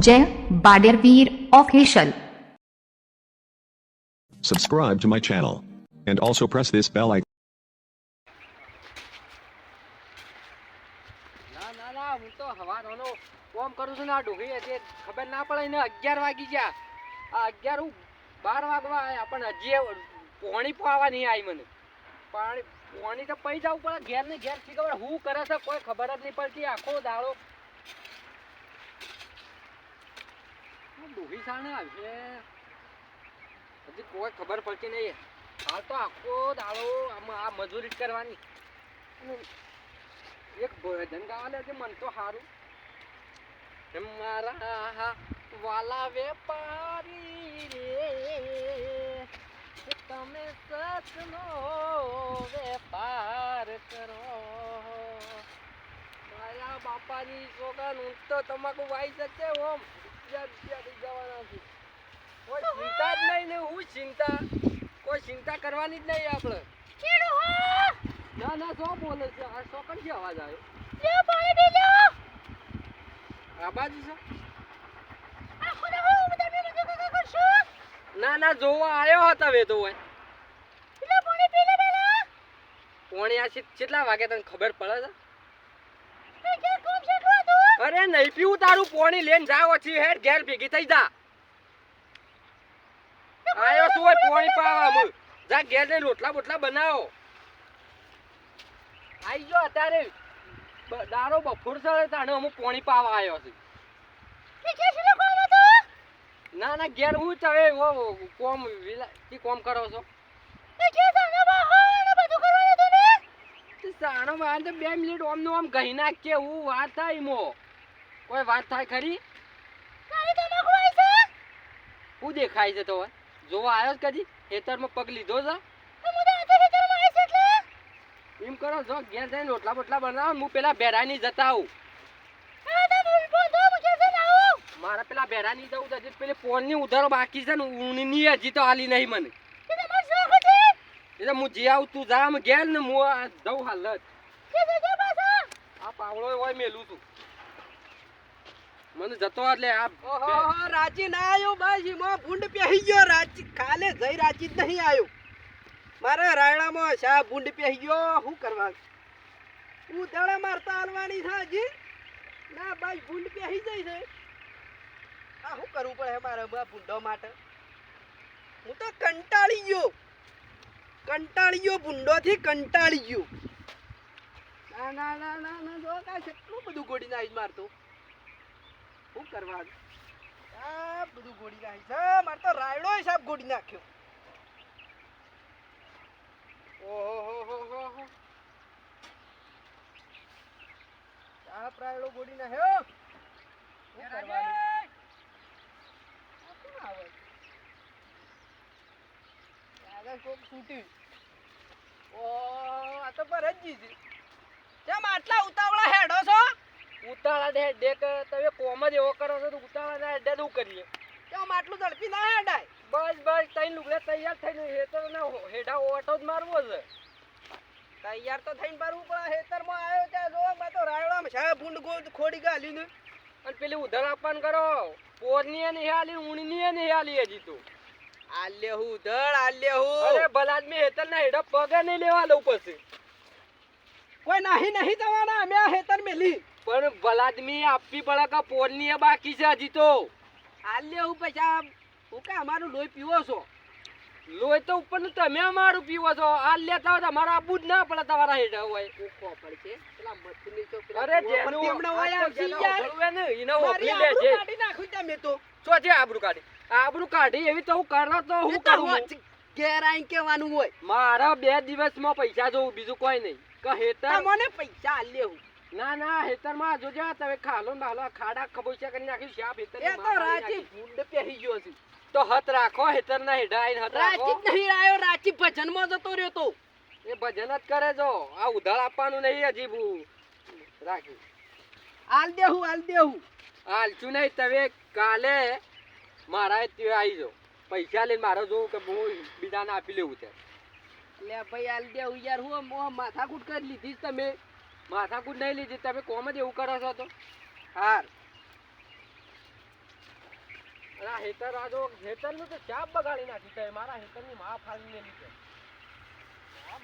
જય Baderveer official Subscribe to my channel. And also press this bell icon. ના ના ના હું તો હવારનો કોમ કરું છું ને આ ડોહી હજી ખબર ના પડે ને અગિયાર વાગી ગયા આ અગિયાર હું બાર વાગવા આયા પણ હજી પોણી પાવા નહીં આવી મને પાણી પોણી તો પૈ જવું પડે ઘેર ને ઘેર શી ખબર હું કરે છે કોઈ ખબર જ નહીં પડતી આખો દાડો ડોહી સાને આવશે? હજી કોઈ ખબર પડતી નહીં. હાલ તો આખો દાડો આમાં આ મજૂરી કરવાની. એક ભજન ગાવા હજી મન તો સારું. મારા વાલા વેપારી રે. તમે સચનો વેપાર કરો. મારા બાપાની સોગન હું તો તમાકુ વાઈ શકે ઓમ. જગ્યાથી જવાના છું. કોઈ ચિંતા જ નહીં ને હું ચિંતા કોઈ ચિંતા કરવાની જ નહીં આપણે. ના ના શું બોલે છે આ શું કઈ અવાજ આવ્યો આ બાજુ છે. ના ના જોવા આવ્યો હતો વે તો પોણી આ કેટલા વાગે તને ખબર પડે છે અરે નહીં પીવું તારું પોણી લઈને જાવ છી હેડ ઘેર ભેગી થઈ જા. આયો તું હોય પોણી પાવા મુ. જા ઘેર ને રોટલા બોટલા બનાવો. આઈ ગયો અત્યારે. દારો બફોર સળે તાણે હું પોણી પાવા આવ્યો છું ના ના ઘેર હું જ ઓ કોમ વિલા કી કોમ કરો છો? સાણો માં બે મિનિટ ઓમનું આમ ગઈ નાખ કે હું વાત થાય મો કોઈ વાત થાય ખરી? હું દેખાય છે તો જોવા આવ્યો જ કદી? ખેતરમાં પગ લીધો છે? એમ કરો જો ઘેર જઈને રોટલા બોટલા બનાવો હું પેલા બેરાની જતા આવું. મારા પેલા બેરાની જવું છે હજી પેલી પોલની ઉધારો બાકી છે ને ઊની હજી તો આલી નહીં મને. એટલે હું જે આવું તું જા ઘેર ને હું જઉં હાલ જ. આ પાવડો હોય મેલું તું મને જતો એટલે આ ઓહો રાજી ના આવ્યો બસ એમાં ભૂંડ પહેરી ગયો રાજી કાલે જઈ રાજી જ નહીં આવ્યો મારે રાયડામાં શા ભૂંડ પહેરી ગયો શું કરવા? હું દડા મારતા હાલવાની છે હજી? ના બસ ભૂંડ પહેરી જાય છે. આ શું કરવું પડે મારે બા ભૂંડો માટે? હું તો કંટાળી ગયો. કંટાળી ગયો ભૂંડોથી કંટાળી ગયો. ના ના ના ના ના જો કાંઈ કેટલું બધું ગોડી આવી મારતો. શું કરવા? આ બધું ગોળી નાખી છે. મારે તો રાયડો હિસાબ ગોળી નાખ્યો. ઓહો આ રાયડો ગોળી નાખ્યો. શું કરવાનું? આ આવે? આગળ કોક છૂટ્યું ઓ આ તો પર જ જીધી કેમ આટલા ઉતાવળા હેડો છો ઉતાળા દે કે તમે કોમ જ એવો કરો છો તો ઉતાળા દે ડે શું કરીએ. કેમ આટલું ઝડપી ના હેડાય? બસ બસ તઈ લુગડે તૈયાર થઈને હેતર ને હેડા ઓટો જ મારવો છે. તૈયાર તો થઈને મારવું પડે હેતરમાં આવ્યો ત્યાં જો મેં તો રાયડામાં છે ભૂંડ ખોડી ગાલી ને. અને પેલી ઉધર આપવાનું કરો. પોરની નહીં હાલી ઊણીની નહીં હાલી હજી તું. આલ્ય હું ધડ આલ્ય અરે ભલાદ ભલા હેતર ના હેડા પગે નહીં લેવા લઉં પછી. કોઈ નહીં નહીં જવાના અમે આ ખેતર મેલી. પણ વલાદમી આપવી પડે કે પોરની બાકી છે હજી તો. આલ્ય હું પૈસા હું કે અમારું લોહી પીવો છો? લોહી તો ઉપર તમે અમારું પીવો છો. આ લેતા હોય તમારે આપવું જ ના પડે તમારા હેડા હોય. ઓખો પડશે પેલા મથુની તો અરે જેનું હમણાં આવશે યાર. ને કાઢી તમે તો. છે આબરૂ કાઢી. આબરૂ કાઢી એવી તો હું કરો તો હું કરું. ઘેર કહેવાનું હોય. મારા બે દિવસમાં પૈસા જોઉં બીજું કોઈ નહીં. કે હેતર મને પૈસા આલ્ય ના ના હેતરમાં જોજો તમે ખાલો ને બાલો ખાડા ખબોચા કરી નાખ્યું શાપ હેતર એ તો રાજી ભૂંડ પહેરી ગયો છે તો હત રાખો હેતર ના હેડા આઈને હત રાખો. રાજી નહીં આવ્યો રાજી ભજનમાં જતો રહ્યો તો. એ ભજન જ કરે જો. આ ઉધાર આપવાનું નહીં હજી બુ- રાખ્યું આલ દેહું આલ દેહું હાલશું નહીં તમે કાલે મારા ત્યાં આવી જાઓ પૈસા લઈને મારો જોવું કે હું બીજાને આપી લેવું છે લે ભાઈ આલ દેહું યાર હું માથા માથાકૂટ કરી લીધી તમે. માથાકૂટ નહીં લીધી તમે કોમ જ એવું કરો છો તો? હાર. અને આ હેતર આ જો હેતરનું તો ચાપ બગાડી નાખી છે મારા હેતરની માં ફાડીને લીધે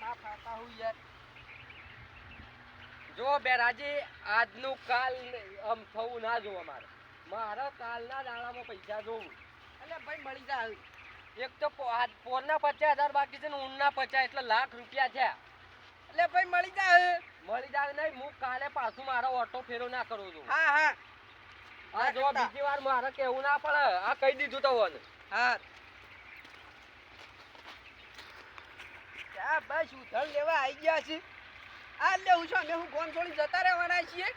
માં ફાતા હું યાર. જો બેરાજી આજનું કાલ આમ થવું ના જોવા અમારે. મારા કાલના દાડામાં પૈસા જોવું. એટલે ભાઈ મળી જાય. એક તો પોરના પચાસ હજાર બાકી છે ને ઊનના પચાસ એટલે લાખ રૂપિયા છે એટલે ભાઈ મળી જાય. પાછું મારો ઓટો ફેરો ના કરું છું. હા હા. આ જો બીજી વાર મારે કેવું ના પડે. આ કહી દીધું તો વન હા. બસ ઉધળ લેવા આવી ગયા છે. આ લે હું છું અમે હું ગોમ છોડી જતા રહેવાના છીએ?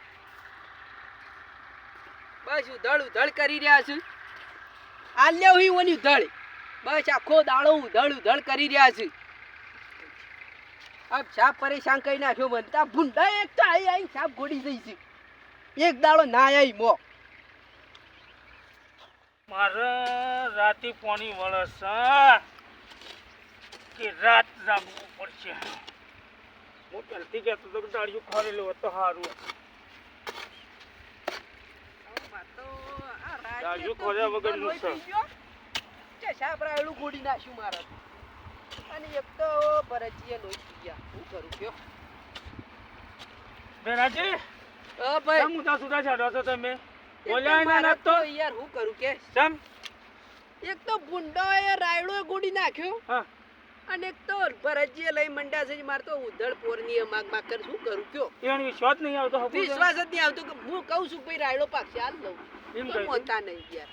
બસ ઉધળ ઉધળ કરી રહ્યા છે. આ લે હું ઓની ઉધળ બસ આખો દાડો ઉધળ ઉધળ કરી રહ્યા છે. આ સાપ પરેશાન કરી નાખ્યો બનતા ભૂંડા એક તો આઈ આઈ સાપ ગોડી જઈ છે. એક દાડો ના આવી મો. મારે રાતે પાણી વળસ કે રાત જાગવું પડશે. હું જલ્દી કહેતો હતો કે દાળિયું ખોરેલું હોત તો સારું દાળિયું ખોર્યા વગરનું છે. છે સાપરાયેલું ગોડી નાખ્યું મારે. અને એક તો ભરતીએ લોહી પી ગયા. હું કરું કયો? બેનાજી અ કેમ ઉતા સુધા છાડો છો તમે? બોલ્યા ના મારે તો? તો યાર હું કરું કે? સમ એક તો ગુંડો એ રાયડો ગોડી નાખ્યો હા. અને એક તો ભરતજીએ લઈ મંડ્યા છે મારે તો ઉધળ પોરની માગ માગ કર શું કરું કયો? એને વિશ્વાસ નહીં આવતો વિશ્વાસ જ નહીં આવતો કે હું કહું છું ભાઈ રાયડો પાક હાલ લઉં. એમ તો કહી મોતા નહીં યાર.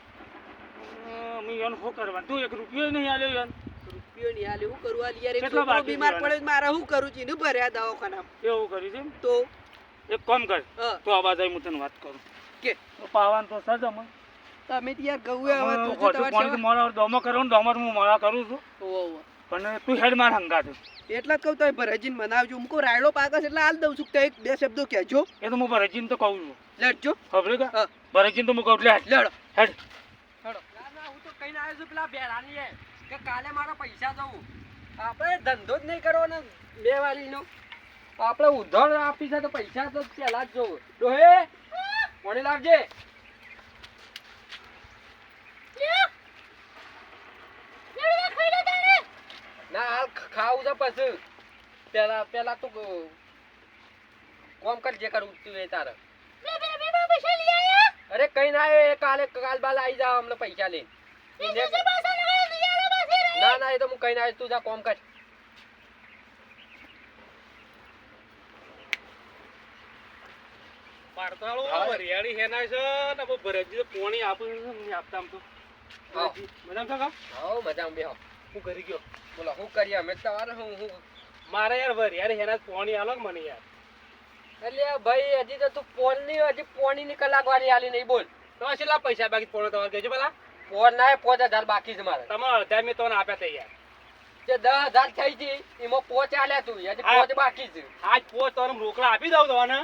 મેં એને શું કરવાનું. તું એક રૂપિયો નહીં આલ્યો યાર. રૂપિયો નહીં હાલે હું કરું? હાલ યાર એક છોકરો બીમાર કરું છું? એનું ભર્યા દવાખાના એવું કરી છે તો? એક કામ કર. તો આવાજ આવી હું તને વાત કરું. કે? પાવાન તો સજ અમે તમે યાર ગૌએ હવે હવે ખોટું પાણી મોડા દમો કરો ને દમો હું મોડા કરું છું. ઓવો પણ તું હેડ માર હંગાત. એટલે જ કહું તો ભરજીન મનાવજો. હું કહું રાયડો પાકસ એટલે હાલ દઉં છું. તો એક બે શબ્દો કહેજો. એ તો હું તો કહું છું. લડજો. ખબર કે. તો હું કહું એટલે હેડ. લડો. હેડ. ના ના હું તો આવ્યો છું પેલા બેરાની કે કાલે મારા પૈસા દઉં આપણે ધંધો જ નહીં કરવાનો બે વાલીનો. આપણે ઉધાર આપી છે તો પૈસા તો પહેલા જ જોવું. ડોહે, કોને લાવજે? ના, હાલ ખાવું છે પછી. પેલા પેલા તું કોમ કર જે કરવું તું એ તારે. અરે કઈ ના કાલે કાલ બાલ આવી જાવ અમને પૈસા લઈને. કઈ ના તું જા કોમ કર. પાડતાળો હરિયાળી હેનાય છે ને ભરતજી પોણી આપું આપતા આમ તો. મજામાં છો કામ? મજામાં બેહો હું. કરી ગયો. બોલો શું કરીએ? અમે હું હું? મારે યાર હરિયાળી હેના પોણી આલો ને મને યાર. એટલે ભાઈ હજી તો તું પોણની હજી પોણીની કલાક વાળી આલી નહીં બોલ. તો કેટલા પૈસા બાકી પોણો તમારે કહેજો પેલા ફોન ના પોચ હજાર બાકી છે મારે. તમારે અડધા મેં તો આપ્યા હતા યાર જે દસ હજાર થઈ ગઈ એમાં પોચ આલ્યા તું. હજી. પોચ બાકી છે. આજ પોચ તમને રોકડા આપી દઉં તમને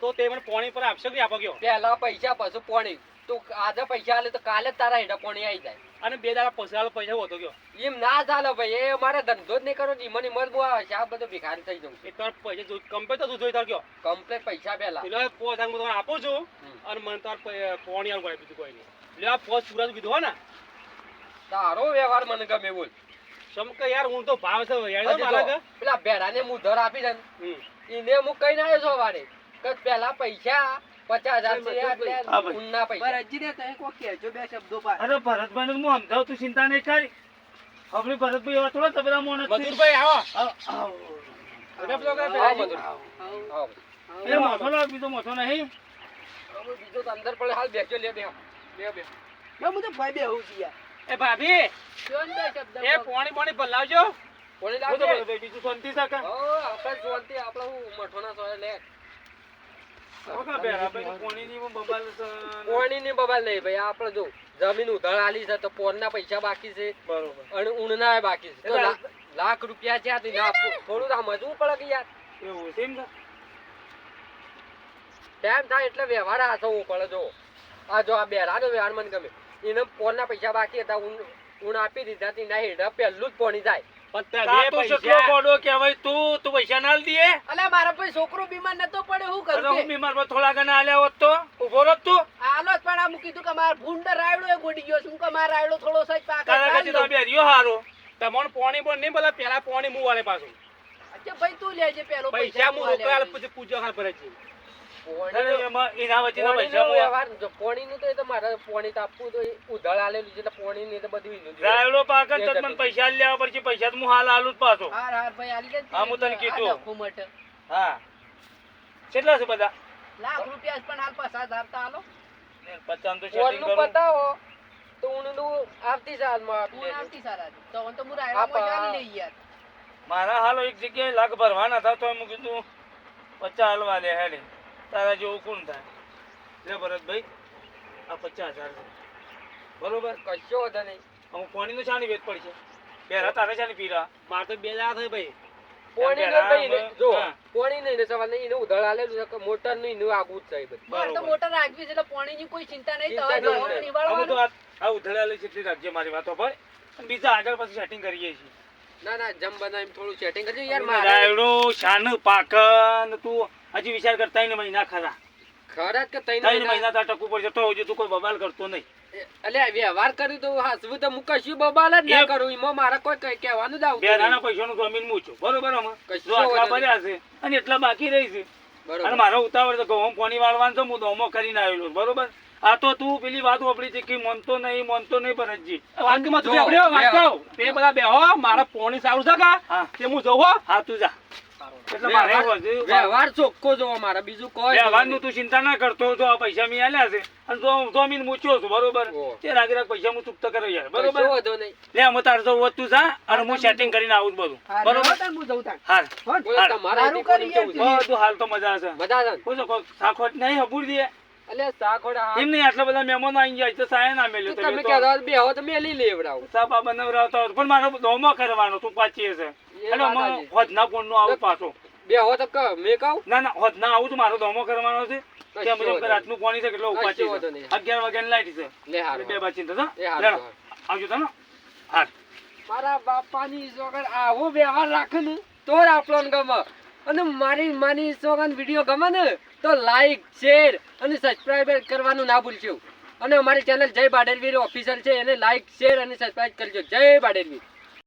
તો તે મને પોણી પર આપશો કે આપો કયો પેલા પૈસા પછી પોણી. તું આજે પૈસા આલે તો કાલે તારા હેઠળ પોણી આવી જાય. અને બે દાડા પૈસા પૈસા હોતો ગયો. એમ ના ચાલે ભાઈ એ મારે ધંધો જ નહીં કરો ને મને મત બહુ આવે છે. આ બધું ભિખારી થઈ જવું એ તમારે પૈસા જોઈ કમ્પ્લેટ તો જોઈ તાર ગયો. કમ્પ્લેટ પૈસા પહેલા. એટલે પોચ હું તમને આપું છું અને મને તાર પોણી આવું બીજું કોઈ નહીં. એટલે આ પોચ પૂરા કીધું હો ને. તારો વ્યવહાર મને ગમે બોલ. સમ કે યાર હું તો ભાવ છે યાર મારા પેલા ભેડાને હું ધર આપી દે. એને હું કઈ ના આવ્યો વારે કે પેલા પૈસા પચાસ હજાર છે એટલે હા પૈસા. ભરતજી ને તમે કોઈ કહેજો બે શબ્દો પાછા અરે ભરતભાઈ હું સમજાવું તું ચિંતા નહીં કરી. હવે ભરતભાઈ એવા થોડા તબેલા મોણ મધુરભાઈ આવો. આવો. મધુર. આવો. એ મોસો લાવ બીજો મોસો નહીં. બીજો તો અંદર પડે હાલ બેસજો લે બેહો. બે બે. હું તો ભાઈ બે હું યાર. એ ભાભી કયો ને બે શબ્દ એ પોણી પોણી ભલાવજો. પોણી લાવજે. બીજું શાંતિ સાકા ઓ આપણે જોનથી આપણે હું મઠોના સોય લે. ની બબાલ નહીં ભાઈ આપણે જો જમીન ઉધાર આલી છે તો પોરના પૈસા બાકી છે. બરોબર. અને ઊનના બાકી છે. લાખ રૂપિયા છે તો ના થોડું તો સમજવું પડે કે યાર. એવું છે એમ ટાઈમ થાય એટલે વ્યવહાર હાથવવો પડે જો. આ જો આ બેરાનો વ્યવહાર મને ગમે. એને પોરના પૈસા બાકી હતા ઊન આપી દીધા તી ના હેડા પહેલું જ પોણી જાય હું પણ આમ કીધું કે મારા ભૂંડ રાયડો એ ગોડી ગયો શું કે મારા રાયડો થોડો સજ પાકે તારા તો લઉં. બે રહ્યો હારો. તમને પોણી નહીં બોલે પેલા પોણી હું વાળે પાછું ભાઈ તું લેજે પેલો પૈસા હું રોકડા પૂજા ખાર ભરે છે. પૈસા તો એ તો મારે પોણી તો આપવું તો એ ઉધાર આલેલું છે એટલે પોણીની તો બધું એનું જ હોય. રાયડો પાકે ને તો મને પૈસા આલી લેવા પડશે પૈસા હું હાલ આલું જ પાછો. હાર હાર ભાઈ આલી દે ને હા, હું તને કીધું. હા. કેટલા છે બધા? લાખ રૂપિયા પણ હાલ પચાસ હજાર તો પચાસ તો setting કરું. પતાવો. તો ઊંડનું આવતી સાલમાં આપી આવતી સારા તો તો હું રાયડામાં આપા. ચાલી લઈ યાર. મારા હાલો એક જગ્યાએ લાખ ભરવાના હતા તો એમ કીધું પચાસ હાલવા લે હેડે. તારા જેવું કોણ થાય? લે ભરતભાઈ આ પચાસ હજાર છે. બરોબર? કશો વાંધો નહીં. અમુક પાણીનું છાની વેચ પડશે પહેલા તારે છાની પીરા માર તો બે હજાર થાય ભાઈ. પોણી પેલા ભાઈ જો પોણી નહીં ને સવાલ નહીં એનું ઉધાર આલેલું છે મોટરનું એનું આગવું જ છે તો મોટર છે એટલે પાણીની કોઈ ચિંતા નહીં તમારે નિવાળવાનું. આ છે રાખજે મારી વાતો પર બીજા આગળ પછી સેટિંગ કરીએ છીએ. ના ના જમ બનાવીને થોડું સેટિંગ કરજો. યાર અમે મારે શાન પાકન તું હજી વિચાર કર ત્રણ મહિના ખરા. ખરા કે ત્રણ મહિના? તો ટકવું પડશે તો હજુ તું કોઈ બબાલ કરતો નહીં. અલ્યા વ્યવહાર કર્યું તો હાસવું તો હું કશું બબાલ જ ના કરું એમાં મારે કોઈ કહેવાનું જ બે નાના. પૈસાનું જમીન મૂછું બરોબર અમે કશો આટલા ભર્યા છે અને એટલા બાકી રહી છે. અને મારો ઉતાવળ તો ઘઉં પાણી વાળવાનું છે હું દોમો કરીને આવેલો બરોબર? આ તો તું પેલી વાત વાપરી છે કે મનતો નહીં મનતો નહીં ભરતજી. વાંકીમાં તું આપણે વાત તે બધા બેહો મારા પોણી સારું છે કા? તે હું જઉં હા? તું જા. એટલે વ્યવહાર- ચોખ્ખો જોવો મારે બીજું કોઈ વ્યવહારનું તું ચિંતા ના કરતો જો આ પૈસા મેં આલ્યા છે. અને જો જમીન મૂચ્યો છું બરોબર? તે રાગે રાગ પૈસા હું ચૂકતા કર્યો યાર બરોબર? નહીં. લે અમે તાર જો વધતું તું જા અને હું સેટિંગ કરીને આવું બધું. બરોબર? હું જઉં. હાર હાર. કરી બધું હાલ તો મજા છે. મજા છે? પૂછો સાખોટ નહીં હબુર દે. અલ્યા શાકોડા એમ નહીં આટલા બધા મહેમાન આવી જાય તો સાય ના મેલ્યો તમે. કહેતા હોય તો તો મેલી લેવડાવો સાપા બનાવરાવતા પણ મારો દોમો કરવાનો તું પાછી છે એ એટલે સાચી. હોજના ફોનનું આવું પાછો. બેહો તો ક- મે કહું? ના ના હોજના આવું તો મારો દોમો કરવાનો છે. કે નહીં. રાતનું પાણી છે કેટલો ઉપાચી છે. નહીં. અગિયાર વાગ્યાની લાઈટ છે. લે હાર બે. બાચી તો. આવજો તને હાર મારા બાપાની જોગર આવો વ્યવહાર રાખે ને તો આપણને ગમે. અને મારી માની સોગન વીડિયો ગમે ને તો લાઈક શેર અને સબસ્ક્રાઇબ કરવાનું ના ભૂલશો. અને અમારી ચેનલ જય બાડેરવીર ઓફિસર છે, એને લાઈક શેર અને સબસ્ક્રાઈબ કરજો. જય બાડરવીર